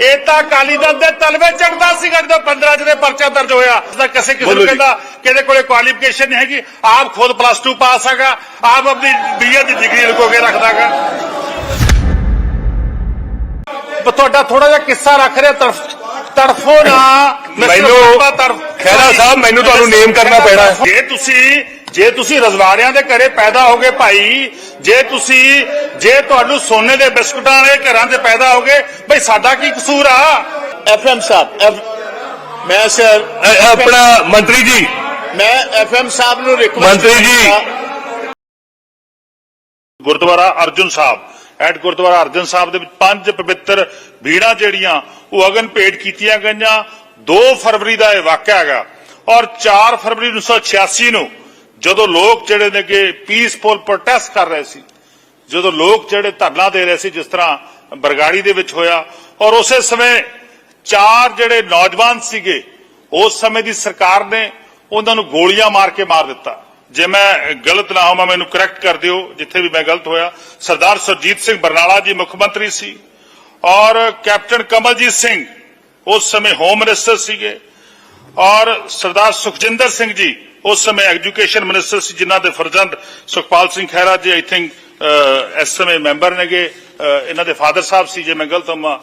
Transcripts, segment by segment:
ਇਹ ਤਾਂ ਅਕਾਲੀ ਦਲ ਦੇ ਤਲਵੇ ਚੜਦਾ ਸੀਗਾ ਜਦੋਂ 15 ਚ ਦੇ ਪਰਚਾ ਦਰਜ ਹੋਇਆ। ਤਾਂ ਕਿਸੇ ਕਿਸੇ ਨੂੰ। ਕਹਿੰਦਾ ਕਿਹਦੇ ਕੋਲੇ ਕੁਆਲੀਫਿਕੇਸ਼ਨ ਨਹੀਂ ਹੈਗੀ। ਆਪ ਖੁਦ ਪਲੱਸ 2 ਪਾਸ ਹੈਗਾ। ਆਪ ਆਪਣੀ ਬੀਏ ਦੀ ਡਿਗਰੀ ਲੁਕੋ ਕੇ ਰੱਖਦਾਗਾ। ਤੁਹਾਡਾ ਥੋੜਾ ਜਿਹਾ ਕਿੱਸਾ ਰੱਖ ਰਿਹਾ ਤਰਫ ਤਰਫੋ ਨਾ ਮੈਨੂੰ- ਖਹਿਰਾ ਸਾਹਿਬ, ਮੈਨੂੰ ਤੁਹਾਨੂੰ name ਕਰਨਾ ਪੈਣਾ ਹੈ। ਜੇ ਤੁਸੀਂ ਜੇ ਤੁਸੀਂ ਰਜਵਾਰਿਆਂ ਦੇ ਘਰੇ ਪੈਦਾ ਹੋਗੇ ਭਾਈ ਜੇ ਤੁਸੀਂ ਜੇ ਤੁਹਾਨੂੰ ਸੋਨੇ ਦੇ ਬਿਸਕੁਟਾਂ ਵਾਲੇ ਘਰਾਂ ਦੇ ਪੈਦਾ ਹੋਗੇ ਭਾਈ ਸਾਡਾ ਕੀ ਕਸੂਰ ਆ? ਐਫਐਮ ਸਾਹਿਬ ਮੈਂ ਸਰ ਆਪਣਾ ਮੰਤਰੀ ਜੀ। ਮੈਂ ਐਫਐਮ ਸਾਹਿਬ ਨੂੰ ਰਿਕਵੈਸਟ ਮੰਤਰੀ ਜੀ। ਗੁਰਦੁਆਰਾ ਅਰਜੁਨ ਸਾਹਿਬ ਐਟ ਗੁਰਦੁਆਰਾ ਅਰਜਨ ਸਾਹਿਬ ਦੇ ਵਿੱਚ ਪੰਜ ਪਵਿੱਤਰ ਭੀੜਾਂ ਜਿਹੜੀਆਂ ਉਹ ਅਗਨ ਭੇਟ ਕੀਤੀਆਂ ਗਈਆਂ। 2 ਫਰਵਰੀ ਦਾ ਇਹ ਵਾਕਿਆ ਹੈਗਾ ਔਰ 4 ਫਰਵਰੀ 1986 ਨੂੰ ਜਦੋਂ ਲੋਕ ਜਿਹੜੇ ਨੇ ਕਿ ਪੀਸਫੁਲ ਪ੍ਰੋਟੈਸਟ ਕਰ ਰਹੇ ਸੀ, ਜਦੋਂ ਲੋਕ ਜਿਹੜੇ ਧਰਨਾ ਦੇ ਰਹੇ ਸੀ, ਜਿਸ ਤਰ੍ਹਾਂ ਬਰਗਾੜੀ ਦੇ ਵਿੱਚ ਹੋਇਆ, ਔਰ ਉਸੇ ਸਮੇਂ ਚਾਰ ਜਿਹੜੇ ਨੌਜਵਾਨ ਸੀਗੇ, ਉਸ ਸਮੇਂ ਦੀ ਸਰਕਾਰ ਨੇ ਉਹਨਾਂ ਨੂੰ ਗੋਲੀਆਂ ਮਾਰ ਕੇ ਮਾਰ ਦਿੱਤਾ। ਜੇ ਮੈਂ ਗਲਤ ਨਾ ਹੋਵਾਂ, ਮੈਨੂੰ ਕਰੈਕਟ ਕਰ ਦਿਓ, ਜਿੱਥੇ ਵੀ ਮੈਂ ਗਲਤ ਹੋਇਆ। ਸਰਦਾਰ ਸੁਰਜੀਤ ਸਿੰਘ ਬਰਨਾਲਾ ਜੀ ਮੁੱਖ ਮੰਤਰੀ ਸੀ, ਔਰ ਕੈਪਟਨ ਕਮਲਜੀਤ ਸਿੰਘ ਉਸ ਸਮੇਂ ਹੋਮ ਮਿਨਿਸਟਰ ਸੀਗੇ, ਔਰ ਸਰਦਾਰ ਸੁਖਜਿੰਦਰ ਸਿੰਘ ਜੀ ਉਸ ਸਮੇਂ ਐਜੂਕੇਸ਼ਨ ਮਿਨਿਸਟਰ ਸੀ ਜਿਨ੍ਹਾਂ ਦੇ ਫਰਜ਼ੰਦ ਸੁਖਪਾਲ ਸਿੰਘ ਖਹਿਰਾ ਜੀ ਆਈ ਥਿੰਕ ਇਸ ਸਮੇਂ ਮੈਂਬਰ ਨੇਗੇ। ਇਹਨਾਂ ਦੇ ਫਾਦਰ ਸਾਹਿਬ ਸੀ ਜੇ ਮੈਂ ਗਲਤ ਹਾਂ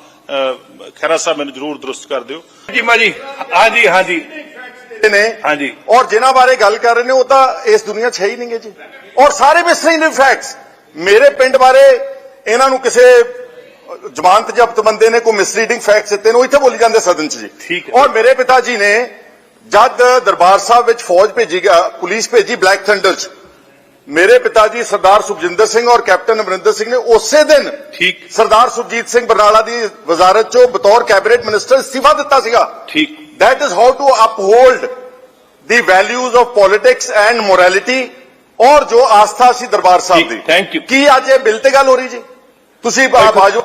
ਖਹਿਰਾ ਸਾਹਿਬ ਮੈਨੂੰ ਜ਼ਰੂਰ ਦਰੁਸਤ ਕਰ ਦਿਓ। ਜੀ ਮਾ ਜੀ ਹਾਂਜੀ ਹਾਂਜੀ। ਨੇ ਹਾਂਜੀ। ਔਰ ਜਿਨ੍ਹਾਂ ਬਾਰੇ ਗੱਲ ਕਰ ਰਹੇ ਨੇ ਉਹ ਤਾਂ ਇਸ ਦੁਨੀਆ 'ਚ ਹੈ ਹੀ ਨਹੀਂਗੇ ਜੀ। ਔਰ ਸਾਰੇ ਮਿਸਲਿੰਗ ਫੈਕਟਸ ਮੇਰੇ ਪਿੰਡ ਬਾਰੇ ਇਹਨਾਂ ਨੂੰ ਕਿਸੇ ਜ਼ਮਾਨਤ ਜ਼ਬਤ ਬੰਦੇ ਨੇ ਕੋਈ ਮਿਸਲੀਡਿੰਗ ਫੈਕਟਸ ਦਿੱਤੇ ਨੇ ਉਹ ਇੱਥੇ ਬੋਲੀ ਜਾਂਦੇ ਸਦਨ 'ਚ ਜੀ। ਔਰ ਮੇਰੇ ਪਿਤਾ ਜੀ ਨੇ ਜਦ ਦਰਬਾਰ ਸਾਹਿਬ ਵਿੱਚ ਫੌਜ ਭੇਜੀ ਗਿਆ ਪੁਲਿਸ ਭੇਜੀ ਬਲੈਕ ਥੰਡਰ 'ਚ। ਮੇਰੇ ਪਿਤਾ ਜੀ ਸਰਦਾਰ ਸੁਖਜਿੰਦਰ ਸਿੰਘ ਔਰ ਕੈਪਟਨ ਅਮਰਿੰਦਰ ਸਿੰਘ ਨੇ ਉਸੇ ਦਿਨ ਠੀਕ। ਸਰਦਾਰ ਸੁਰਜੀਤ ਸਿੰਘ ਬਰਨਾਲਾ ਦੀ ਵਜ਼ਾਰਤ 'ਚੋਂ ਬਤੌਰ ਕੈਬਨਿਟ ਮਿਨਿਸਟਰ ਇਸਤੀਫਾ ਦਿੱਤਾ ਸੀਗਾ। ਠੀਕ। That is how to uphold the values of politics and morality ਔਰ ਜੋ ਆਸਥਾ ਸੀ ਦਰਬਾਰ ਸਾਹਿਬ ਦੀ। thank you. ਕੀ ਅੱਜ ਇਹ ਬਿੱਲ ਤੇ ਗੱਲ ਹੋ ਰਹੀ ਜੀ? ਤੁਸੀਂ ਬਾ- ਬਾਜੋ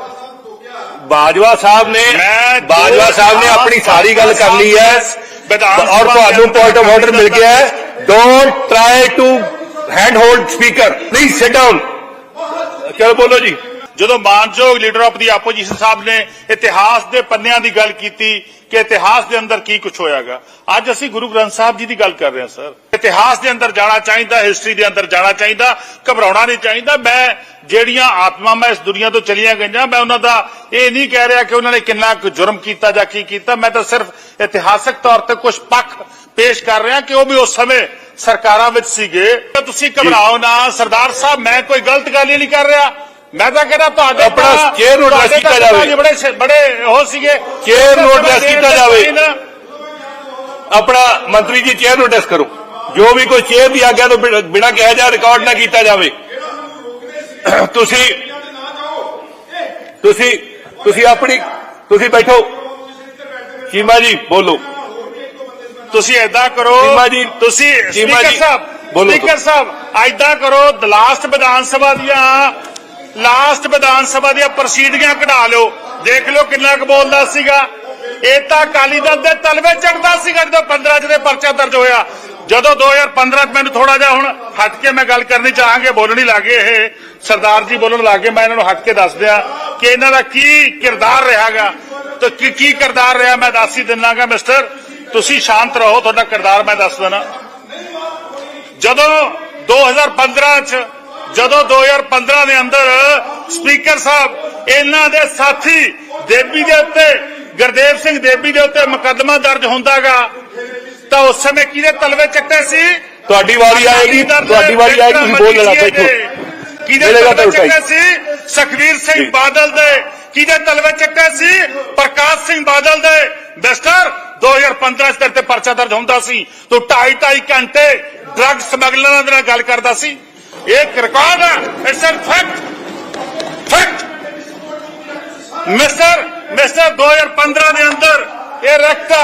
ਬਾਜਵਾ ਸਾਹਿਬ ਨੇ ਮੈਂ ਬਾਜਵਾ ਸਾਹਿਬ ਨੇ ਆਪਣੀ ਸਾਰੀ ਗੱਲ ਕਰ ਲਈ ਹੈ। ਔਰ ਤੁਹਾਨੂੰ ਪੁਆਇੰਟ ਆਫ ਆਰਡਰ ਮਿਲ ਗਿਆ ਹੈ। Don't try to hand hold speaker please sit down ਚਲੋ ਬੋਲੋ ਜੀ? ਜਦੋਂ ਮਾਨਯੋਗ leader of the opposition Sahib ਨੇ ਇਤਿਹਾਸ ਦੇ ਪੰਨਿਆਂ ਦੀ ਗੱਲ ਕੀਤੀ ਕਿ ਇਤਿਹਾਸ ਦੇ ਅੰਦਰ ਕੀ ਕੁਝ ਹੋਇਆਗਾ। ਅੱਜ ਅਸੀਂ ਗੁਰੂ ਗ੍ਰੰਥ ਸਾਹਿਬ ਜੀ ਦੀ ਗੱਲ ਕਰ ਰਹੇ ਹਾਂ, ਸਰ। ਇਤਿਹਾਸ ਦੇ ਅੰਦਰ ਜਾਣਾ ਚਾਹੀਦਾ ਹਿਸਟਰੀ ਦੇ ਅੰਦਰ ਜਾਣਾ ਚਾਹੀਦਾ, ਘਬਰਾਉਣਾ ਨਹੀਂ ਚਾਹੀਦਾ। ਮੈਂ ਜਿਹੜੀਆਂ ਆਤਮਾਵਾਂ ਇਸ ਦੁਨੀਆ ਤੋਂ ਚਲੀਆਂ ਗਈਆਂ, ਮੈਂ ਉਹਨਾਂ ਦਾ ਇਹ ਨਹੀਂ ਕਹਿ ਰਿਹਾ ਕਿ ਉਹਨਾਂ ਨੇ ਕਿੰਨਾ ਕੁ ਜੁਰਮ ਕੀਤਾ ਜਾਂ ਕੀ ਕੀਤਾ। ਮੈਂ ਤਾਂ ਸਿਰਫ ਇਤਿਹਾਸਕ ਤੌਰ ਤੇ ਕੁਝ ਪੱਖ ਪੇਸ਼ ਕਰ ਰਿਹਾ ਕਿ ਉਹ ਵੀ ਉਸ ਸਮੇਂ ਸਰਕਾਰਾਂ ਵਿੱਚ ਸੀਗੇ। ਤੁਸੀਂ ਘਬਰਾਓ ਨਾ, ਸਰਦਾਰ ਸਾਹਿਬ, ਮੈਂ ਕੋਈ ਗਲਤ ਗੱਲ ਹੀ ਨਹੀਂ ਕਰ ਰਿਹਾ। ਮੈਂ ਤਾਂ ਕਹਿੰਦਾ ਤੁਹਾਡੇ ਆਪਣਾ chair ਨੂੰ ਤੁਹਾਡੇ ਕੀਤਾ ਜਾਵੇ। ਬੜੇ ਬੜੇ ਉਹ ਸੀਗੇ। Chair ਨੂੰ ਦੇਣ ਕੀਤਾ ਜਾਵੇ। ਆਪਣਾ ਮੰਤਰੀ ਜੀ ਚੇਅਰ ਨੂੰ ਡਿਸ ਕਰੋ। ਜੋ ਵੀ ਕੋਈ ਚੇਅਰ ਦੀ ਆਗਿਆ ਤੋਂ ਬਿਨ- ਕਿਹਾ ਜਾ ਰਿਕਾਰਡ ਨਾ ਕੀਤਾ ਜਾਵੇ। ਤੁਸੀਂ ਤੁਸੀਂ ਤੁਸੀਂ ਆਪਣੀ ਤੁਸੀਂ ਬੈਠੋ। ਚੀਮਾ ਜੀ ਬੋਲੋ। ਤੁਸੀਂ ਐਦਾਂ ਕਰੋ। ਚੀਮਾ ਜੀ, ਤੁਸੀਂ ਸਪੀਕਰ ਜੀ, ਸਾਹਿਬ ਬੋਲੋ ਸਪੀਕਰ ਸਾਹਿਬ ਐਦਾਂ ਕਰੋ ਲਾਸਟ ਵਿਧਾਨ ਸਭਾ ਦੀਆਂ ਲਾਸਟ ਵਿਧਾਨ ਸਭਾ ਦੀਆਂ ਪ੍ਰਸੀਡੀਆਂ ਕਢਾ ਲਿਓ। ਦੇਖ ਲਿਓ ਕਿੰਨਾ ਕੁ ਬੋਲਦਾ ਸੀਗਾ। ਇਹ ਤਾਂ ਅਕਾਲੀ ਦਲ ਦੇ ਤਲਵੇ ਚੜਦਾ ਸੀਗਾ ਜਦੋਂ 15 ਚ ਦੇ ਪਰਚਾ ਦਰਜ ਹੋਇਆ। ਜਦੋਂ 2015 ਚ ਮੈਨੂੰ ਥੋੜਾ ਜਿਹਾ ਹੁਣ ਹਟ ਕੇ ਮੈਂ ਗੱਲ ਕਰਨੀ ਚਾਹਾਂਗੇ, ਬੋਲਣ ਹੀ ਲੱਗੇ ਇਹ। ਸਰਦਾਰ ਜੀ ਬੋਲਣ ਲੱਗੇ ਮੈਂ ਇਹਨਾਂ ਨੂੰ ਹਟ ਕੇ ਦੱਸ ਦਿਆਂ ਕਿ ਇਹਨਾਂ ਦਾ ਕੀ ਕਿਰਦਾਰ ਰਿਹਾਗਾ। ਤੇ ਕੀ ਕੀ ਕਿਰਦਾਰ ਰਿਹਾ ਮੈਂ ਦੱਸ ਹੀ ਦਿੰਨਾਗਾ, ਮਿਸਟਰ। ਤੁਸੀਂ ਸ਼ਾਂਤ ਰਹੋ, ਤੁਹਾਡਾ ਕਿਰਦਾਰ ਮੈਂ ਦੱਸ ਦੇਣਾ ਜਦੋਂ 2015 ਚ ਜਦੋਂ 2015 ਦੇ ਅੰਦਰ ਸਪੀਕਰ ਸਾਹਿਬ ਇਹਨਾਂ ਦੇ ਸਾਥੀ ਦੇਬੀ ਦੇ ਉੱਤੇ ਗੁਰਦੇਵ ਸਿੰਘ ਦੇਬੀ ਦੇ ਉੱਤੇ ਮੁਕੱਦਮਾ ਦਰਜ ਹੁੰਦਾਗਾ ਤਾਂ ਉਸ ਸਮੇਂ ਕਿਹਦੇ ਤਲਵੇ ਚੱਟੇ ਸੀ? ਤੁਹਾਡੀ ਵਾਰੀ ਆਏਗੀ ਤੁਹਾਡੀ ਵਾਰੀ ਆਏਗੀ ਤੁਸੀਂ ਬੋਲ ਲੈਣਾ ਬੈਠੋ। ਕਿਹਦੇ ਤਲਵੇ ਚੱਟੇ ਸੀ? ਸੁਖਵੀਰ ਸਿੰਘ ਬਾਦਲ ਦੇ। ਕਿਹਦੇ ਤਲਵੇ ਚੱਟੇ ਸੀ? ਪ੍ਰਕਾਸ਼ ਸਿੰਘ ਬਾਦਲ ਦੇ। ਮਿਸਟਰ 2015 ਚ ਤੇ ਪਰਚਾ ਦਰਜ ਹੁੰਦਾ ਸੀ। ਤੂੰ ਢਾਈ ਢਾਈ ਘੰਟੇ ਡਰੱਗ ਸਮਗਲਰਾਂ ਦੇ ਨਾਲ ਗੱਲ ਕਰਦਾ ਸੀ। ਇੱਕ ਰਿਕਾਰਡ ਹੈ ਇਟਸ ਐ ਫੈਕਟ ਫੈਕਟ ਮਿਸਟਰ ਮਿਸਟਰ 2015 ਦੇ ਅੰਦਰ ਇਹ ਰੱਖਤਾ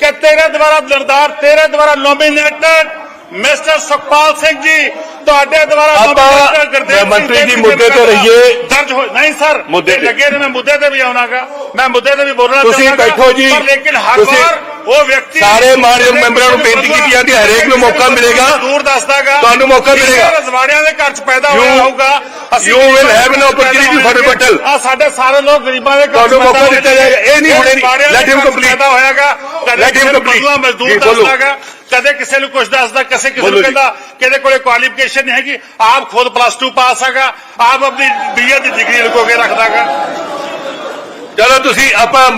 ਕਿ ਤੇਰੇ ਦੁਆਰਾ ਲੜਦਾਰ ਤੇਰੇ ਦੁਆਰਾ ਨੋਮੀਨੇਟਡ ਮਿਸਟਰ ਸੁਖਪਾਲ ਸਿੰਘ ਜੀ ਤੁਹਾਡੇ ਦੁਆਰਾ nominated ਗੁਰਦੇਵ ਮੰਤਰੀ ਜੀ ਮੁੱਦੇ ਤੇ ਰਹੀਏ। ਦਰਜ ਹੋ ਨਹੀਂ ਸਰ ਮੁੱਦੇ ਤੇ। ਲੱਗੇ ਨੇ ਮੈਂ ਮੁੱਦੇ ਤੇ ਵੀ ਆਉਣਾਗਾ ਮੈਂ ਮੁੱਦੇ ਤੇ ਵੀ ਬੋਲਣਾ ਤੁਸੀਂ ਚਾਹਾਂਗਾ। ਬੈਠੋ ਜੀ। ਪਰ ਲੇਕਿਨ ਹਰ ਤੁਸੀਂ ਵਾਰ ਉਹ ਵਿਅਕਤੀ ਸਾਰੇ ਮਾਨਯੋਗ ਮੈਂਬਰਾਂ ਨੂੰ ਬੇਨਤੀ ਕੀਤੀ ਜਾਂਦੀ ਹੈ, ਹਰੇਕ ਨੂੰ ਮੌਕਾ ਮਿਲੇਗਾ। ਦੂਰ ਦੱਸਦਾਗਾ ਤੁਹਾਨੂੰ ਮੌਕਾ ਮਿਲੇਗਾ। ਰਜਵਾੜਿਆਂ ਦੇ ਘਰ ਚ ਪੈਦਾ ਹੋਇਆ ਹੋਊਗਾ you will have an opportunity for rebuttal. ਆ ਸਾਡੇ ਸਾਰੇ ਲੋਕ ਗਰੀਬਾਂ ਦੇ ਤੁਹਾਨੂੰ ਪੈਦਾ ਮੌਕਾ ਦਿੱਤਾ। ਜਾਏਗਾ ਇਹ Let him complete. ਪੈਦਾ ਹੋਇਆਗਾ ਕਦੇ Let him ਕਿਸੇ ਨੂੰ complete. ਬਦੂਆ ਮਜ਼ਦੂਰ। ਦੱਸਦਾਗਾ ਕਦੇ ਕਿਸੇ ਨੂੰ ਕੁਝ ਦੱਸਦਾ ਕਿਸੇ ਕਿਸੇ ਨੂੰ। ਕਹਿੰਦਾ ਕਿਹਦੇ ਕੋਲੇ ਕੁਆਲੀਫਿਕੇਸ਼ਨ ਨਹੀਂ ਹੈਗੀ ਆਪ ਖੁਦ ਪਲੱਸ 2 ਪਾਸ ਹੈਗਾ ਆਪ ਆਪਣੀ ਬੀਏ ਦੀ ਡਿਗਰੀ ਲੁਕੋ ਕੇ ਰੱਖਦਾਗਾ ਚਲੋ ਤੁਸੀਂ ਆਪਾਂ